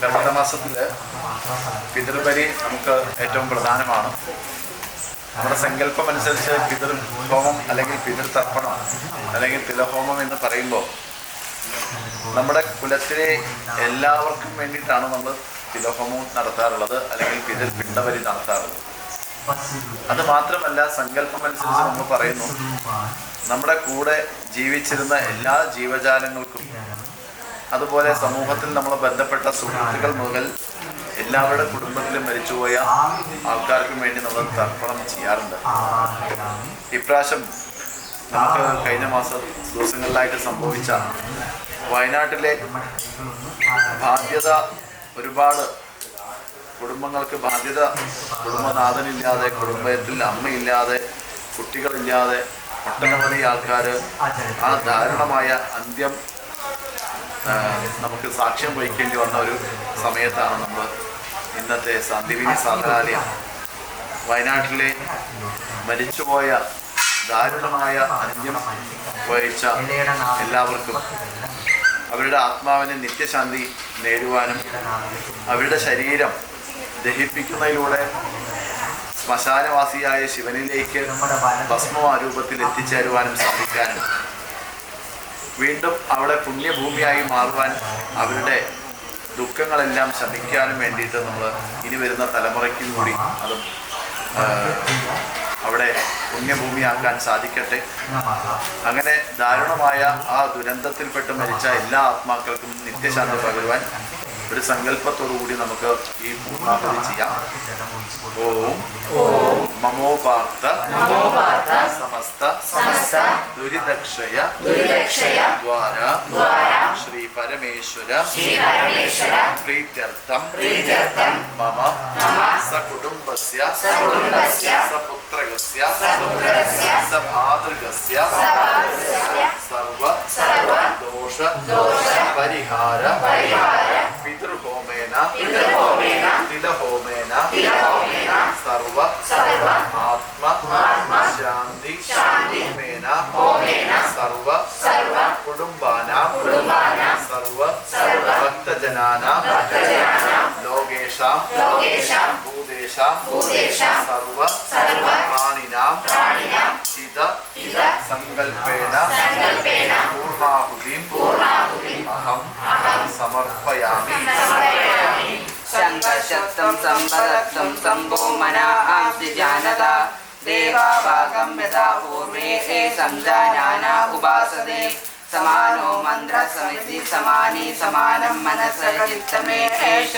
കർക്കിടക മാസത്തിൽ പിതൃബലി നമുക്ക് ഏറ്റവും പ്രധാനമാണ്. നമ്മുടെ സങ്കല്പം അനുസരിച്ച് പിതൃ ഹോമം അല്ലെങ്കിൽ പിതൃതർപ്പണം അല്ലെങ്കിൽ തിലഹോമം എന്ന് പറയുമ്പോൾ നമ്മുടെ കുലത്തിലെ എല്ലാവർക്കും വേണ്ടിയിട്ടാണ് നമ്മൾ തിലഹോമം നടത്താറുള്ളത് അല്ലെങ്കിൽ പിതൃ പിണ്ടബലി നടത്താറുള്ളത്. അത് മാത്രമല്ല സങ്കല്പം അനുസരിച്ച് നമ്മൾ പറയുന്നു. നമ്മുടെ കൂടെ ജീവിച്ചിരുന്ന എല്ലാ ജീവജാലങ്ങൾക്കും അതുപോലെ സമൂഹത്തിൽ നമ്മൾ ബന്ധപ്പെട്ട സുഹൃത്തുക്കൾ മുതൽ എല്ലാവരുടെ കുടുംബത്തിലും മരിച്ചുപോയ ആൾക്കാർക്കും വേണ്ടി നമ്മൾ തർപ്പണം ചെയ്യാറുണ്ട്. ഇപ്രാവശ്യം നമുക്ക് കഴിഞ്ഞ മാസം ദിവസങ്ങളിലായിട്ട് സംഭവിച്ച വയനാട്ടിലെ ബാധ്യത ഒരുപാട് കുടുംബങ്ങൾക്ക് ബാധ്യത. കുടുംബനാഥനില്ലാതെ കുടുംബത്തിൽ അമ്മയില്ലാതെ കുട്ടികളില്ലാതെ ഒട്ടനവധി ആൾക്കാർ ആ ദാരുണമായ അന്ത്യം നമുക്ക് സാക്ഷ്യം വഹിക്കേണ്ടി വന്ന ഒരു സമയത്താണ് നമ്മൾ ഇന്നത്തെ സന്ധിവിനി സാധാരണ വയനാട്ടിലെ മരിച്ചുപോയ ദാരുണമായ അന്ത്യം വഹിച്ച എല്ലാവർക്കും അവരുടെ ആത്മാവിന് നിത്യശാന്തി നേടുവാനും അവരുടെ ശരീരം ദഹിപ്പിക്കുന്നതിലൂടെ ശ്മശാനവാസിയായ ശിവനിലേക്ക് ഭസ്മ രൂപത്തിൽ എത്തിച്ചേരുവാനും സാധിക്കാനും വീണ്ടും അവിടെ പുണ്യഭൂമിയായി മാറുവാൻ അവരുടെ ദുഃഖങ്ങളെല്ലാം ശമിക്കാനും വേണ്ടിയിട്ട് നമ്മൾ ഇനി വരുന്ന തലമുറയ്ക്കും കൂടി അതും അവിടെ പുണ്യഭൂമിയാക്കാൻ സാധിക്കട്ടെ. അങ്ങനെ ദാരുണമായ ആ ദുരന്തത്തിൽപ്പെട്ട് മരിച്ച എല്ലാ ആത്മാക്കൾക്കും നിത്യശാന്തി പകരുവാൻ ഒരു സങ്കല്പത്തോടു കൂടി നമുക്ക് ഈ പൂർണാഹുതി ചെയ്യാം. ഓം. മമോപാർത്ത സമസ്ത സമസ്ത ദുരിതക്ഷയ ദുരിതക്ഷയ ദ്വാര ദ്വാര ശ്രീ പരമേശ്വര ശ്രീ പരമേശ്വര പ്രീത്യർത്ഥം പ്രീത്യർത്ഥം മമ മമ സകുടുംബസ്യ സകുടുംബസ്യ സപുത്രകസ്യ സപുത്രകസ്യ സഭാതൃകസ്യ സഭാതൃകസ്യ സർവ സർവ ദോഷ ദോഷ പരിഹാര പരിഹാര പിതൃഹോമേന പിതൃഹോമേന തിലഹോമേന സർവ കുടുംബാനാം സർവ ഭക്തജനാനാം ലോകേഷാം ഭൂതേഷാം സർവ പ്രാണിനാം ചിത സങ്കൽപ്പേന പൂർണാഹുതിം അഹം സമർപ്പയാമി ശങ്കശബ്ദം സമ്പദത്തം സംഭോമനാ ആം ജാനത देवाभागं यथा पूर्वे ते संजाना उपासते। समानो मन्त्रसमिति समानि समानं मनस चित्तमे एष